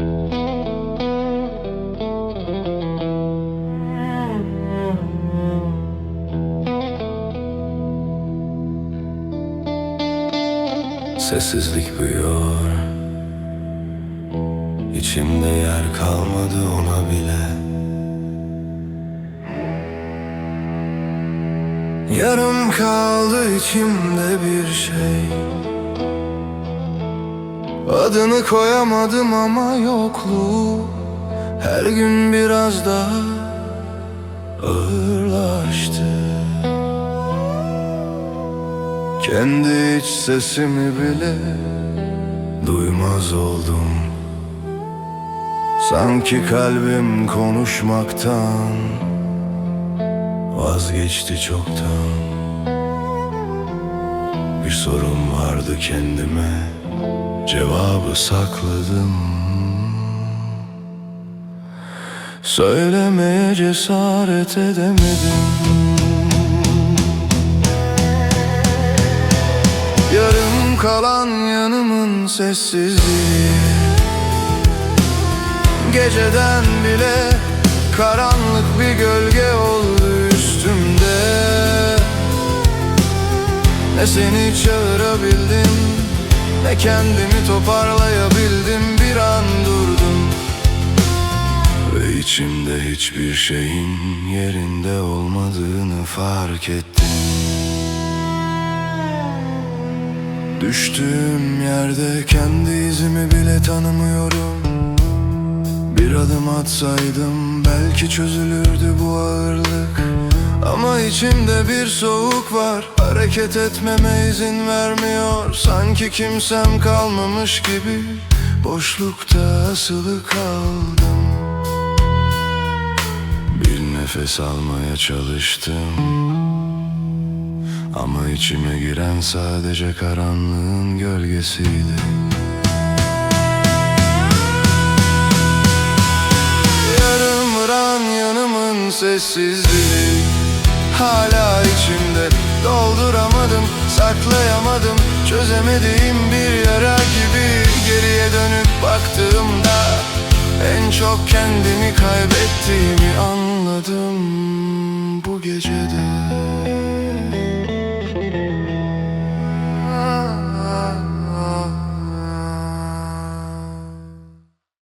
Sessizlik büyüyor. İçimde yer kalmadı ona bile. Yarım kaldı içimde bir şey Adını koyamadım ama yokluğu Her gün biraz daha ağırlaştı. Kendi iç sesimi bile duymaz oldum. Sanki kalbim konuşmaktan vazgeçti çoktan Bir sorun vardı kendime. Cevabı sakladım. Söylemeye cesaret edemedim. Yarım kalan yanımın sessizliği. Geceden bile karanlık bir gölge oldu üstümde Ne seni çağırabildim Ne kendimi toparlayabildim. Bir an durdum. Ve içimde hiçbir şeyin yerinde olmadığını fark ettim. Düştüğüm yerde kendi izimi bile tanımıyorum. Bir adım atsaydım belki çözülürdü bu ağırlık Ama içimde bir soğuk var. Hareket etmeme izin vermiyor. Sanki kimsem kalmamış gibi. Boşlukta asılı kaldım. Bir nefes almaya çalıştım. Ama içime giren sadece karanlığın gölgesiydi. Yarım vuran yanımın sessizliği Hala içimde dolduramadım, saklayamadım. Çözemediğim bir yara gibi Geriye dönüp baktığımda En çok kendimi kaybettiğimi anladım Bu gecede